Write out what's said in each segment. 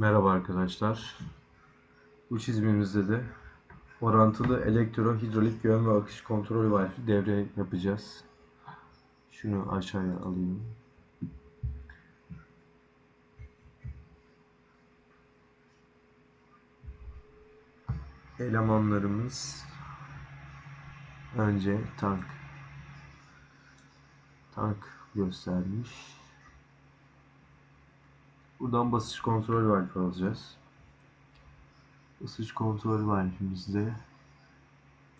Merhaba arkadaşlar. Bu çizimimizde de orantılı elektro hidrolik yön ve akış kontrol valfi devre yapacağız. Şunu aşağıya alayım. Elemanlarımız önce tank. Tank göstermiş. Buradan basınç kontrol valfi alacağız. Basınç kontrol valfimizde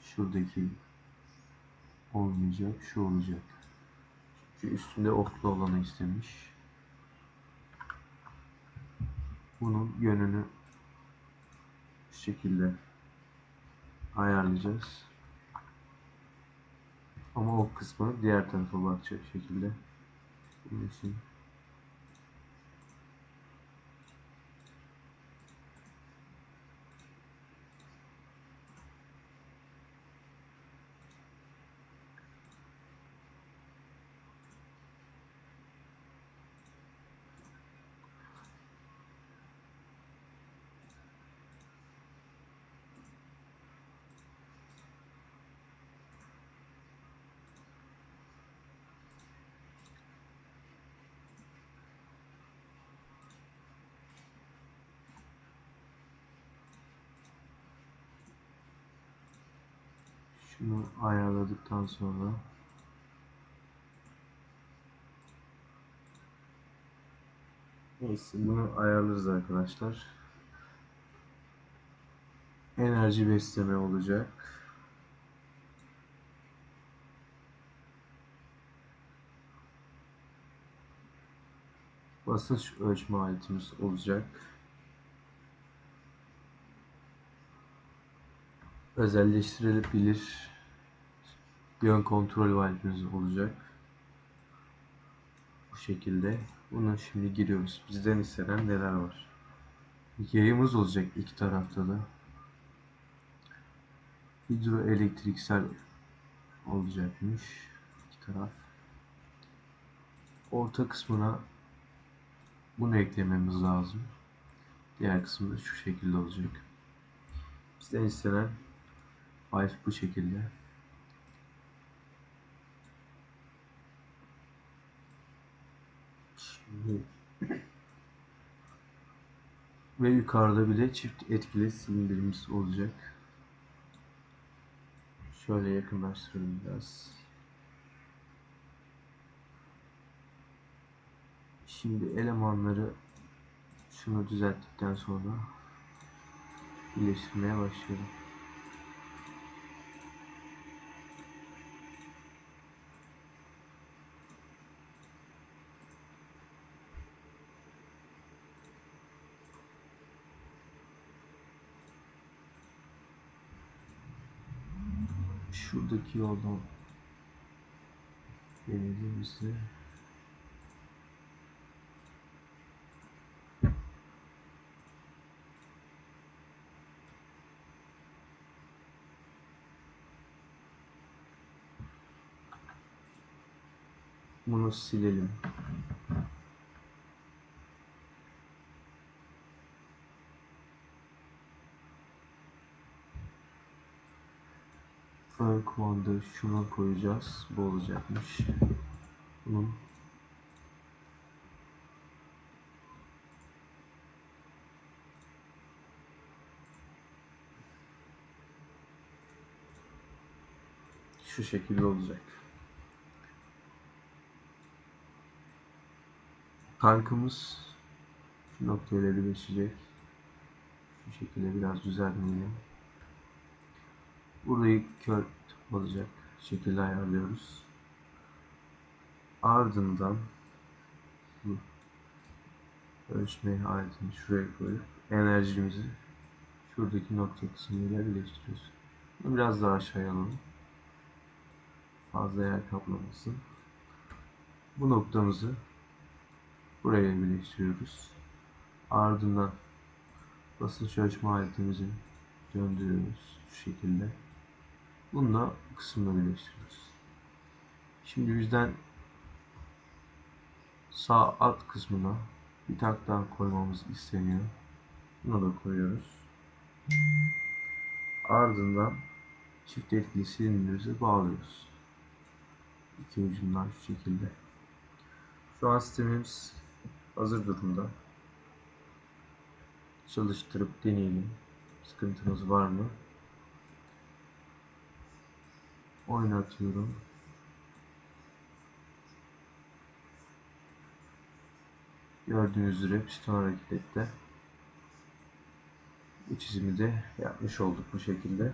şuradaki olmayacak, şu olacak. Çünkü üstünde oklu olanı istemiş. Bunun yönünü şu şekilde ayarlayacağız. Ama ok kısmı diğer tarafa bakacak şekilde. Bunun için Şunu ayarladıktan sonra Neyse bunu ayarlarız arkadaşlar. Enerji besleme olacak. Basınç ölçme aletimiz olacak. Özelleştirilebilir yön kontrol valfimiz olacak. Bu şekilde. Bunu şimdi giriyoruz. Bizden istenen neler var? Yayımız olacak iki tarafta da. Hidroelektriksel olacakmış. iki taraf. Orta kısmına bunu eklememiz lazım. Diğer kısmı da şu şekilde olacak. Bizden istenen valve bu şekilde. Ve yukarıda bile çift etkili silindirimiz olacak. Şöyle yakınlaştıralım biraz. Şimdi elemanları şunu düzelttikten sonra birleştirmeye başlıyorum. Şuradaki yoldan denediğimizde bunu silelim. Ön kumanda şuna koyacağız. Bu olacakmış. Bunun şu şekilde olacak. Tankımız şu noktayla birleşecek. Şu şekilde biraz düzenleyelim. Burayı kör olacak şekilde ayarlıyoruz. Ardından bu ölçme aletini şuraya koyup enerjimizi şuradaki nokta kısmıyla birleştiriyoruz. Bunu biraz daha aşağıya alalım. Fazla yer kaplamasın. Bu noktamızı buraya birleştiriyoruz. Ardından basınç ölçme aletimizi döndürüyoruz şu şekilde. Bununla bu kısımda birleştiriyoruz. Şimdi bizden sağ alt kısmına bir tak daha koymamız isteniyor. Bunu da koyuyoruz. Ardından çift etkili silindirimizi bağlıyoruz. İki ucundan şu şekilde. Şu an sistemimiz hazır durumda. Çalıştırıp deneyelim. Sıkıntımız var mı? Oynatıyorum. Gördüğünüz üzere piston hareket etti. Bu çizimi de yapmış olduk bu şekilde.